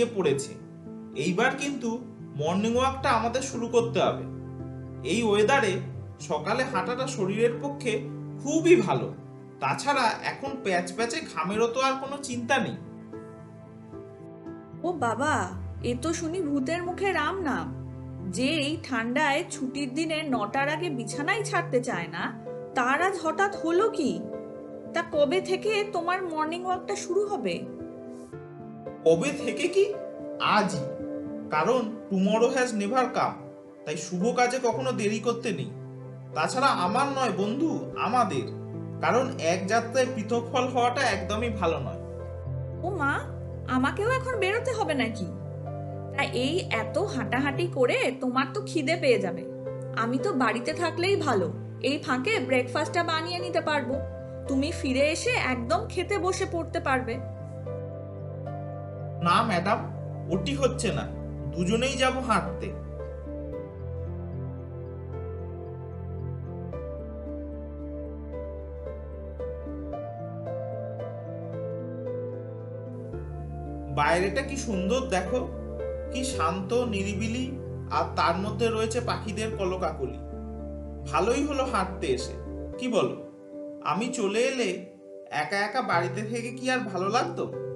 গিয়ে পড়েছে। এইবার কিন্তু মর্নিং ওয়াকটা আমাদের শুরু করতে হবে। এই ওয়েদারে সকালে হাঁটাটা শরীরের পক্ষে খুবই ভালো। তাছাড়া এখন প্যাচ প্যাচে ঘামেরও তো আর কোনো চিন্তা নেই। ও বাবা, এ তো শুনি ভূতের মুখে রাম নাম। যে এই ঠান্ডায় ছুটির দিনে নটার আগে বিছানাই ছাড়তে চায় না, তার আজ হঠাৎ হলো কি? তা কবে থেকে তোমার মর্নিং ওয়াকটা শুরু হবে? কবে থেকে কি? আজই। কারণ টুমরো হ্যাজ নেভার কাম তাই শুভ কাজে কখনো দেরি করতে নেই। তাছাড়া আমার নয় বন্ধু, আমাদের। কারণ এক যাত্রায় পৃথক ফল হওয়াটা একদমই ভালো নয়। ও মা আমাকেও এখন বেরোতে হবে নাকি? তা এই এত হাঁটাহাঁটি করে তোমার তো খিদে পেয়ে যাবে। আমি তো বাড়িতে থাকলেই ভালো, এই ফাঁকে ব্রেকফাস্টটা বানিয়ে নিতে পারব। তুমি ফিরে এসে একদম খেতে বসে পড়তে পারবে। না ম্যাডাম ওটি হচ্ছে না। দুজনেই যাব হাঁটতে। বাইরেটা কি সুন্দর দেখো। কি শান্ত, নিরিবিলি, আর তার মধ্যে রয়েছে পাখিদের কলকাকলি। ভালোই হলো হাঁটতে এসে। কি বলো? আমি চলে এলে একা একা বাড়িতে থেকে কি আর ভালো লাগতো?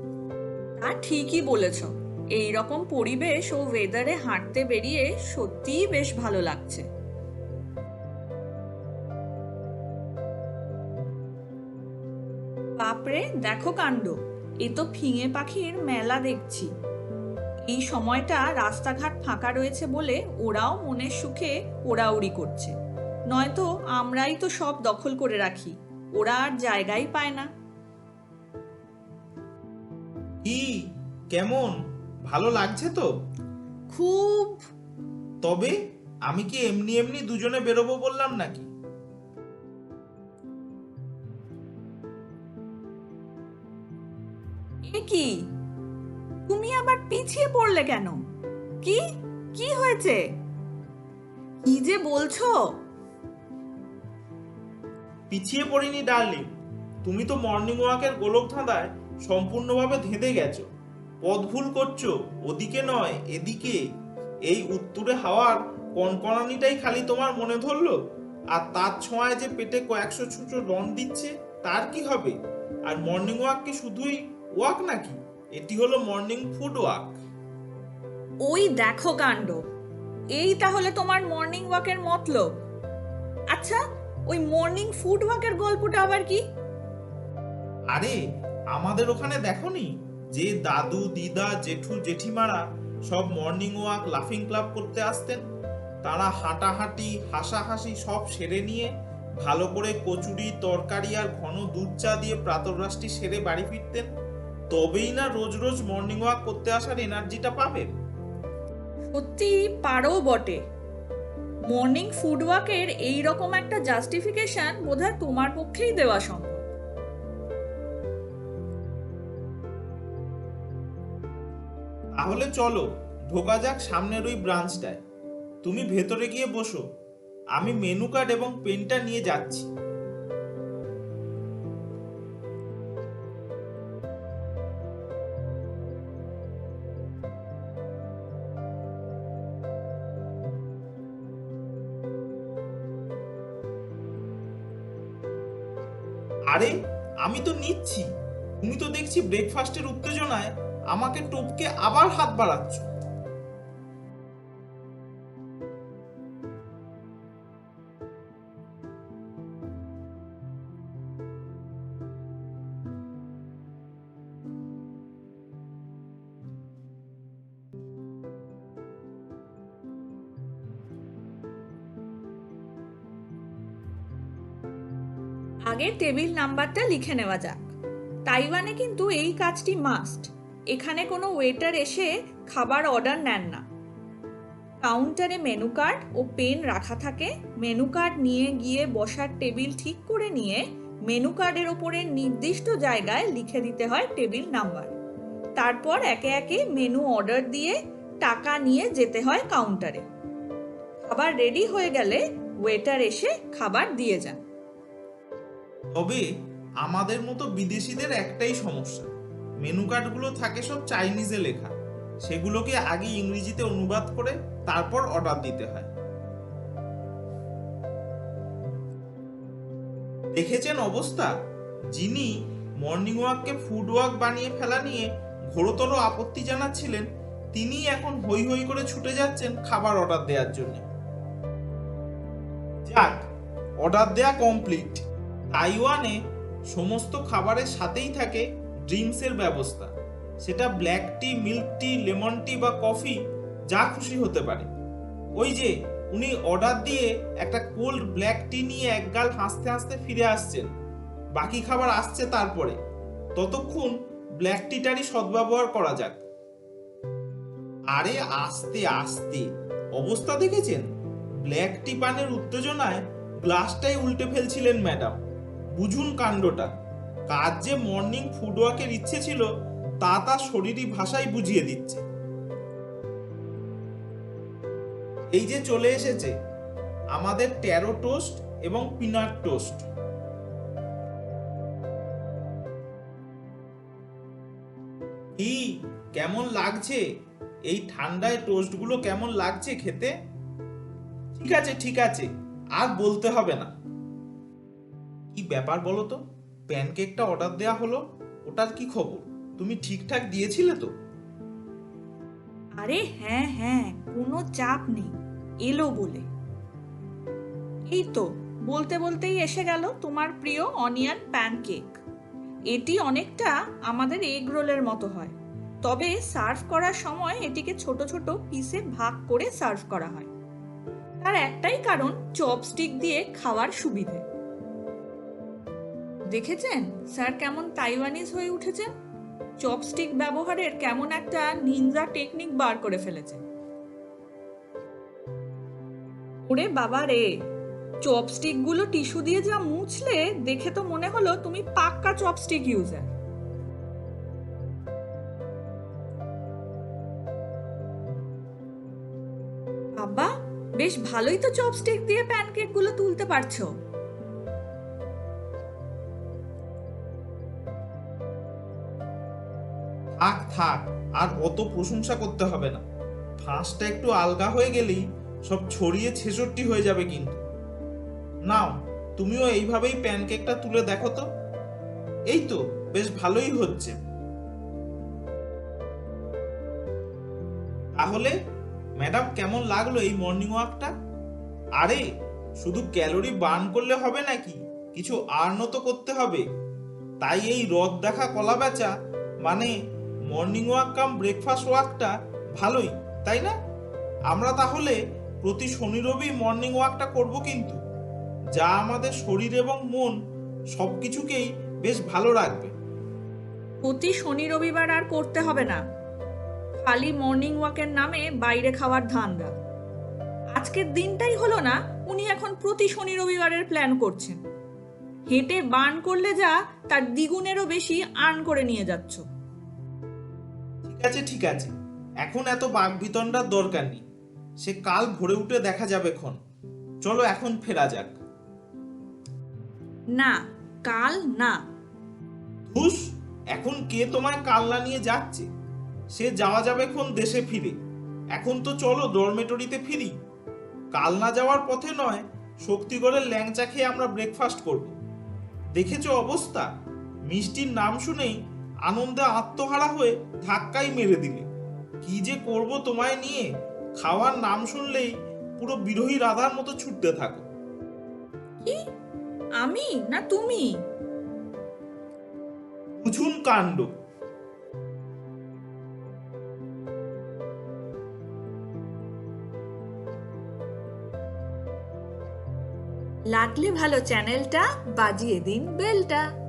তা ঠিকই বলেছ। এই রকম পরিবেশ ও ওয়েদারে হাঁটতে বেরিয়ে সত্যিই বেশ ভালো লাগছে। বাপরে, দেখো কাণ্ড। এ তো ফিঙে পাখির মেলা দেখছি। এই সময়টা রাস্তাঘাট ফাঁকা রয়েছে বলে ওরাও মনের সুখে ওড়াউড়ি করছে। নয়তো আমরাই তো সব দখল করে রাখি। ওরা আর জায়গাই পায় না। কি কেমন? ভালো লাগছে তো? খুব। তবে আমি কি এমনি এমনি দুজনে বেরোবো বললাম নাকি? এ কি? তুমি আবার পিছিয়ে পড়লে কেন? কি? কি হয়েছে? কি যে বলছো? পিছিয়ে পড়িনি ডার্লিং। তুমি তো মর্নিং ওয়াকের গোলক ধাঁধায় সম্পূর্ণভাবে ধেঁধে গেছো। পথ ভুল করছ ওদিকে নয় এদিকে। এই উত্তরে হাওয়ার কনকনানিটাই খালি তোমার মনে ধরলো? আর তার ছোঁয়ায় যে পেটে কয়েকশো ছুঁচো রন দিচ্ছে তার কি হবে? আর মর্নিং ওয়াক কি শুধুই ওয়াক নাকি? এটি হলো মর্নিং ফুড ওয়াক ওই দেখো কাণ্ড। এই তাহলে তোমার মর্নিং ওয়াকের মতলব? আচ্ছা ওই মর্নিং ফুড ওয়াকের গল্পটা আবার কি? আরে আমাদের ওখানে দেখনি? যে দাদু, দিদা, জেঠু, জেঠিমারা সব মর্নিং ওয়াক লাফিং ক্লাব করতে আসতেন। তারা হাঁটাহাঁটি, হাসাহাসি সব সেরে নিয়ে ভালো করে কচুরি, তরকারি আর ঘন দুধ চা দিয়ে প্রাতরাশটি সেরে বাড়ি ফিরতেন। তবেই না রোজ রোজ মর্নিং ওয়াক করতে আসার এনার্জিটা পাবেন। সত্যি পারো বটে। মর্নিং ফুড ওয়াকের এই রকম একটা জাস্টিফিকেশন বোধহয় তোমার পক্ষেই দেওয়া সম্ভব। তাহলে চলো, ঢোকা যাক সামনের ওই ব্রাঞ্চটায়। তুমি ভেতরে গিয়ে বসো। আমি মেনু কার্ড এবং পেনটা নিয়ে যাচ্ছি। আরে, আমি তো নিচ্ছি। তুমি তো দেখছি ব্রেকফাস্টের উত্তেজনায় আমাকে টপকে আবার হাত বাড়াচ্ছ। আগে টেবিল নাম্বারটা লিখে নেওয়া যাক। তাইওয়ানে কিন্তু এই কাজটি মাস্ট। এখানে কোনো ওয়েটার এসে খাবার অর্ডার নেন না কাউন্টারে মেনু কার্ড ও পেন রাখা থাকে। মেনু কার্ড নিয়ে গিয়ে বসার টেবিল ঠিক করে নিয়ে মেনু কার্ডের ওপরে নির্দিষ্ট জায়গায় লিখে দিতে হয় টেবিল নাম্বার তারপর একে একে মেনু অর্ডার দিয়ে টাকা নিয়ে যেতে হয় কাউন্টারে খাবার রেডি হয়ে গেলে ওয়েটার এসে খাবার দিয়ে যান। তবে আমাদের মতো বিদেশিদের একটাই সমস্যা। মেনু কার্ডগুলো থাকে সব চাইনিজে লেখা। সেগুলোকে আগে ইংরেজিতে অনুবাদ করে তারপর অর্ডার দিতে হয়। দেখেছেন অবস্থা? যিনি মর্নিং ওয়াককে ফুড ওয়াক বানিয়ে ফেলা নিয়ে ঘোরতর আপত্তি জানাচ্ছিলেন তিনি এখন হই হই করে ছুটে যাচ্ছেন খাবার অর্ডার দেওয়ার জন্য। যাক অর্ডার দেয়া কমপ্লিট তাইওয়ানে সমস্ত খাবারের সাথেই থাকে ড্রিঙ্কসের ব্যবস্থা। সেটা black tea, milk tea, lemon tea বা কফি, যা খুশি হতে পারে। ওই যে, উনি অর্ডার দিয়ে একটা কোল্ড ব্ল্যাক টি নিয়ে একগাল হাসতে হাসতে ফিরে আসছেন। বাকি খাবার আসছে তারপরে। ততক্ষণ ব্ল্যাক টিটারই সদ্ব্যবহার করা যাক। আরে, আস্তে আস্তে। অবস্থা দেখেছেন? ব্ল্যাক টি পানের উত্তেজনায় গ্লাসটাই উল্টে ফেলছিলেন ম্যাডাম। বুঝুন কাণ্ডটা। কাজ যে মর্নিং ফুড ওয়াকের ইচ্ছে ছিল, তা তার শরীরী ভাষাই বুঝিয়ে দিচ্ছে। এই যে চলে এসেছে, আমাদের ট্যারো টোস্ট এবং পিনাট টোস্ট। কি, কেমন লাগছে? এই ঠান্ডায় টোস্টগুলো কেমন লাগছে খেতে? ঠিক আছে ঠিক আছে, আর বলতে হবে না। কি ব্যাপার বলো তো? প্যানকেকটা অর্ডার দেওয়া হলো, ওটার কি খবর? তুমি ঠিকঠাক দিয়েছিলে তো? আরে হ্যাঁ হ্যাঁ কোনো চাপ নেই, এলো বলে। এই তো, বলতে বলতেই এসে গেল তোমার প্রিয় অনিয়ন প্যানকেক। এটি অনেকটা আমাদের এগ রোলের মতো হয়। তবে সার্ভ করার সময় এটিকে ছোট ছোট পিসে ভাগ করে সার্ভ করা হয়। তার একটাই কারণ, চপস্টিক দিয়ে খাওয়ার সুবিধে। দেখেছেন? স্যার কেমন তাইওয়ানিজ হয়ে উঠেছেন? চপস্টিক ব্যবহারের কেমন একটা নিনজা টেকনিক বার করে ফেলেছে ওরে বাবা রে চপস্টিকগুলো টিস্যু দিয়ে যা মুছলে দেখে তো মনে হলো তুমি পাক্কা চপস্টিক ইউজার। বাবা, বেশ ভালোই তো চপস্টিক দিয়ে প্যানকেকগুলো তুলতে পারছ। থাক, আর অত প্রশংসা করতে হবে না। ফাঁসটা একটু আলগা হয়ে গেলেই সব ছড়িয়ে ছেষট্টি হয়ে যাবে কিন্তু। নাও, তুমিও এইভাবেই প্যানকেকটা তুলে দেখো তো। এই তো, বেশ ভালোই হচ্ছে। তাহলে, ম্যাডাম কেমন লাগল এই মর্নিং ওয়াকটা? আরে, শুধু ক্যালোরি বার্ন করলে হবে নাকি? কিছু আর্নও তো করতে হবে। তাই এই রদ দেখা কলা বেচা মানে মর্নিং ওয়াক কাম ব্রেকফাস্ট ওয়াকটা ভালোই, তাই না? আমরা তাহলে প্রতি শনি রবি মর্নিং ওয়াকটা করব কিন্তু। যা আমাদের শরীর এবং মন সব কিছুকেই বেশ ভালো রাখবে। প্রতি শনি রবিবার আর করতে হবে না। খালি মর্নিং ওয়াকের নামে বাইরে খাওয়ার ধান্দা। আজকের দিনটাই হলো না, উনি এখন প্রতি শনি রবিবারের প্ল্যান করছেন। হেঁটে বান করলে যা, তার দ্বিগুণেরও বেশি আর্ন করে নিয়ে যাচ্ছ। আছে ঠিক আছে। এখন এত বাঘ বিতণ্ডার দরকার নেই। সে কাল ভোরে উঠে দেখা যাবে ক্ষণ। চলো এখন ফেরা যাক। না কাল না। ধুস এখন কে তোমায় কাল্লা নিয়ে যাচ্ছে? সে যাওয়া যাবে কোন দেশে ফিরে। এখন তো চলো ডরমেটরিতে ফিরি। কাল না যাওয়ার পথে নয় শক্তিগড়ের ল্যাংচা খেয়ে আমরা ব্রেকফাস্ট করব। দেখেছ অবস্থা? মিষ্টির নাম শুনেই আনন্দে আত্মহারা হয়ে ধাক্কাই মেরে দিলে। কি যে করব তোমায় নিয়ে খাওয়ার নাম শুনলেই পুরো বিরোহী রাধার মতো ছুটতে থাকো। কি? আমি না তুমি? বুঝুন কাণ্ড। লাগলে ভালো চ্যানেলটা বাজিয়ে দিন বেলটা।